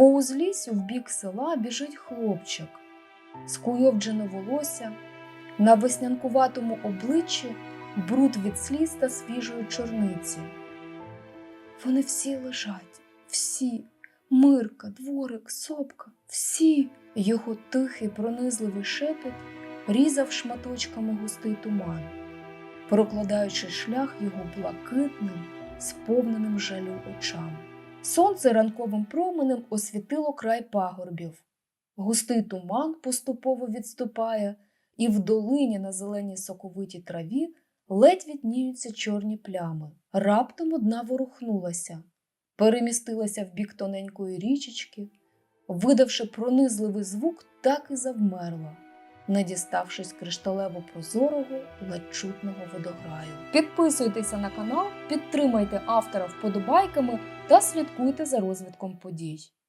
По узліссю в бік села біжить хлопчик, скуйовджене волосся, на веснянкуватому обличчі бруд від сліз та свіжої чорниці. Вони всі лежать, всі. Мирка, дворик, сопка, всі. Його тихий, пронизливий шепіт різав шматочками густий туман, прокладаючи шлях його блакитним, сповненим жалю очам. Сонце ранковим променем освітило край пагорбів. Густий туман поступово відступає, і в долині на зеленій соковитій траві ледь відніються чорні плями. Раптом одна ворухнулася, перемістилася в бік тоненької річечки, видавши пронизливий звук, так і завмерла, не діставшись кришталево прозорого, ледь водограю. Підписуйтеся на канал, підтримайте автора вподобайками та слідкуйте за розвитком подій.